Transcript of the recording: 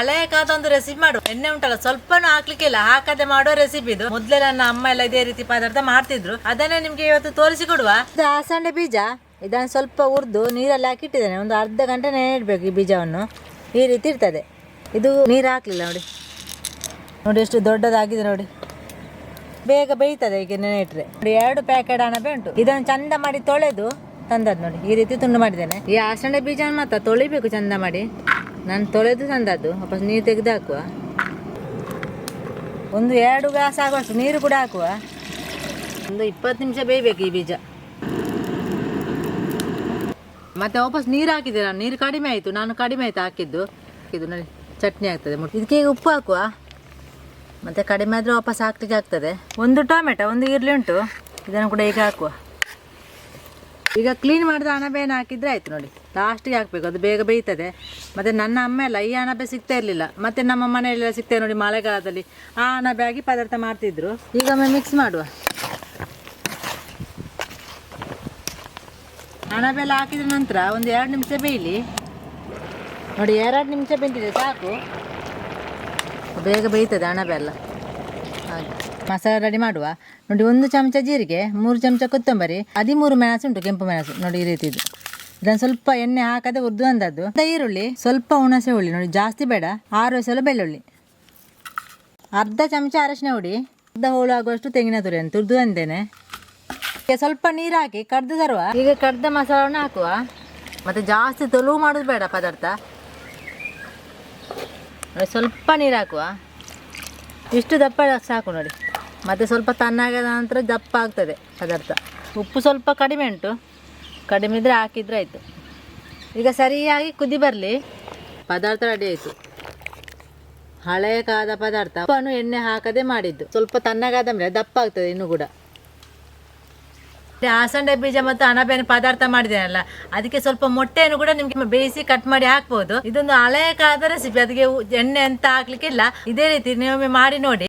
ಹಳೆಯ ಕಾದೊಂದು ರೆಸಿಪಿ ಮಾಡುವ ಎಣ್ಣೆ ಉಂಟಲ್ಲ, ಸ್ವಲ್ಪನೂ ಹಾಕ್ಲಿಕ್ಕಿಲ್ಲ. ಹಾಕದೆ ಮಾಡೋ ರೆಸಿಪಿ ಇದು. ಮೊದ್ಲೇ ನನ್ನ ಅಮ್ಮ ಎಲ್ಲ ಇದೇ ರೀತಿ ಪದಾರ್ಥ ಮಾಡ್ತಿದ್ರು. ಅದನ್ನೇ ನಿಮ್ಗೆ ಇವತ್ತು ತೋರಿಸಿ ಕೊಡುವ. ಆಸಂಡೆ ಬೀಜ. ಇದನ್ನು ಸ್ವಲ್ಪ ಹುರಿದು ನೀರಲ್ಲಿ ಹಾಕಿ ಇಟ್ಟಿದ್ದೇನೆ. ಒಂದು ಅರ್ಧ ಗಂಟೆ ನೆನೆಯಿಡ್ಬೇಕು ಈ ಬೀಜವನ್ನು. ಈ ರೀತಿ ಇರ್ತದೆ. ಇದು ನೀರು ಹಾಕ್ಲಿಲ್ಲ ನೋಡಿ. ನೋಡಿ ಎಷ್ಟು ದೊಡ್ಡದಾಗಿದೆ ನೋಡಿ. ಬೇಗ ಬೇಯ್ತದೆ ಈಗ ನೆನೆ ಇಟ್ರೆ. ನೋಡಿ, ಎರಡು ಪ್ಯಾಕೆಟ್ ಅಣಬೆ ಉಂಟು. ಇದನ್ನು ಚಂದ ಮಾಡಿ ತೊಳೆದು ತಂದದ್ದು ನೋಡಿ. ಈ ರೀತಿ ತುಂಡು ಮಾಡಿದ್ದೇನೆ. ಈ ಆಸಂಡೆ ಬೀಜ ಮಾತ್ರ ತೊಳಿಬೇಕು ಚಂದ ಮಾಡಿ. ನಾನು ತೊಳೆದು ತಂದದ್ದು. ವಾಪಸ್ ನೀರು ತೆಗೆದು ಹಾಕುವ ಒಂದು ಎರಡು ಗ್ಲಾಸ್ ಆಗುವಷ್ಟು ನೀರು ಕೂಡ ಹಾಕುವ. ಒಂದು ಇಪ್ಪತ್ತು ನಿಮಿಷ ಬೇಯಬೇಕು ಈ ಬೀಜ. ಮತ್ತೆ ವಾಪಸ್ ನೀರು ಹಾಕಿದೆ ನಾನು. ನೀರು ಕಡಿಮೆ ಆಯಿತು. ನಾನು ಕಡಿಮೆ ಆಯಿತು ಹಾಕಿದ್ದು. ಇದು ನೋಡಿ, ಚಟ್ನಿ ಆಗ್ತದೆ ಇದಕ್ಕೆ ಈಗ ಉಪ್ಪು ಹಾಕುವ. ಮತ್ತೆ ಕಡಿಮೆ ಆದರೆ ವಾಪಸ್ ಹಾಕ್ಲಿಕ್ಕೆ ಆಗ್ತದೆ. ಒಂದು ಟೊಮೆಟೊ, ಒಂದು ಈರುಳ್ಳಿ ಉಂಟು. ಇದನ್ನು ಕೂಡ ಈಗ ಹಾಕುವ. ಈಗ ಕ್ಲೀನ್ ಮಾಡಿದ ಅಣಬೆಯನ್ನು ಹಾಕಿದ್ರೆ ಆಯ್ತು ನೋಡಿ. ಲಾಸ್ಟಿಗೆ ಹಾಕಬೇಕು. ಅದು ಬೇಗ ಬೇಯ್ತದೆ. ಮತ್ತೆ ನನ್ನ ಅಮ್ಮ ಎಲ್ಲ, ಈ ಅಣಬೆ ಸಿಗ್ತಾ ಇರಲಿಲ್ಲ. ಮತ್ತೆ ನಮ್ಮ ಮನೆಯಲ್ಲೆಲ್ಲ ಸಿಗ್ತದೆ ನೋಡಿ ಮಳೆಗಾಲದಲ್ಲಿ. ಆ ಅಣಬೆ ಆಗಿ ಪದಾರ್ಥ ಮಾಡ್ತಿದ್ರು. ಈಗ ಒಮ್ಮೆ ಮಿಕ್ಸ್ ಮಾಡುವ. ಅಣಬೆ ಎಲ್ಲ ಹಾಕಿದ ನಂತರ ಒಂದು ಎರಡು ನಿಮಿಷ ಬೇಯಲಿ. ನೋಡಿ, ಎರಡು ನಿಮಿಷ ಬೆಂದಿದೆ, ಸಾಕು. ಬೇಗ ಬೇಯ್ತದೆ ಅಣಬೆ ಎಲ್ಲ. ಹಾಗೆ. ಮಸಾಲೆ ರೆಡಿ ಮಾಡುವ. ನೋಡಿ, ಒಂದು ಚಮಚ ಜೀರಿಗೆ, ಮೂರು ಚಮಚ ಕೊತ್ತಂಬರಿ, ಹದಿಮೂರು ಮೆಣಸು ಉಂಟು, ಕೆಂಪು ಮೆಣಸು. ನೋಡಿ, ಈ ರೀತಿ ಇದು. ಇದನ್ನು ಸ್ವಲ್ಪ ಎಣ್ಣೆ ಹಾಕದೆ ಉರ್ದು ಅಂದದ್ದು ಈರುಳ್ಳಿ, ಸ್ವಲ್ಪ ಹುಣಸೆ ಹುಳಿ. ನೋಡಿ, ಜಾಸ್ತಿ ಬೇಡ. ಆರು ಸಲ ಬೆಳ್ಳುಳ್ಳಿ. ಅರ್ಧ ಚಮಚ ಅರಶಿನ ಹುಡಿ, ಅರ್ಧ ಹೋಳು ಆಗುವಷ್ಟು ತೆಂಗಿನ ತುರಿಯನ್ನು ತುರ್ದು ಅಂದೇನೆ ಸ್ವಲ್ಪ ನೀರು ಹಾಕಿ ಕಡ್ದು ತರುವ. ಈಗ ಕಡ್ದ ಮಸಾಲವನ್ನು ಹಾಕುವ. ಮತ್ತೆ ಜಾಸ್ತಿ ತೊಲುವು ಮಾಡೋದು ಬೇಡ ಪದಾರ್ಥ. ಸ್ವಲ್ಪ ನೀರು ಹಾಕುವ. ಇಷ್ಟು ದಪ್ಪ ಸಾಕು ನೋಡಿ. ಮತ್ತು ಸ್ವಲ್ಪ ತಣ್ಣಗಾದ ನಂತರ ದಪ್ಪ ಆಗ್ತದೆ ಪದಾರ್ಥ. ಉಪ್ಪು ಸ್ವಲ್ಪ ಕಡಿಮೆ ಉಂಟು. ಕಡಿಮೆ ಇದ್ದರೆ ಹಾಕಿದ್ರೆ ಆಯಿತು. ಈಗ ಸರಿಯಾಗಿ ಕುದಿ ಬರಲಿ. ಪದಾರ್ಥ ರೆಡಿ ಆಯಿತು. ಹಳೆಯ ಕಾದ ಪದಾರ್ಥ ಎಣ್ಣೆ ಹಾಕದೆ ಮಾಡಿದ್ದು. ಸ್ವಲ್ಪ ತಣ್ಣಗಾದ ಮೇಲೆ ದಪ್ಪ ಆಗ್ತದೆ ಇನ್ನೂ ಕೂಡ. ಆಸಂಡೆ ಬೀಜ ಮತ್ತು ಅಣಬೆನ ಪದಾರ್ಥ ಮಾಡಿದ್ದೇನಲ್ಲ, ಅದಕ್ಕೆ ಸ್ವಲ್ಪ ಮೊಟ್ಟೆಯನ್ನು ಕೂಡ ನಿಮ್ಗೆ ಬೇಯಿಸಿ ಕಟ್ ಮಾಡಿ ಹಾಕ್ಬೋದು. ಇದೊಂದು ಹಳೆಯ ಕಾಲದ ರೆಸಿಪಿ ಅದಕ್ಕೆ ಎಣ್ಣೆ ಅಂತ ಹಾಕ್ಲಿಕ್ಕಿಲ್ಲ. ಇದೇ ರೀತಿ ನೀವೊಮ್ಮೆ ಮಾಡಿ ನೋಡಿ.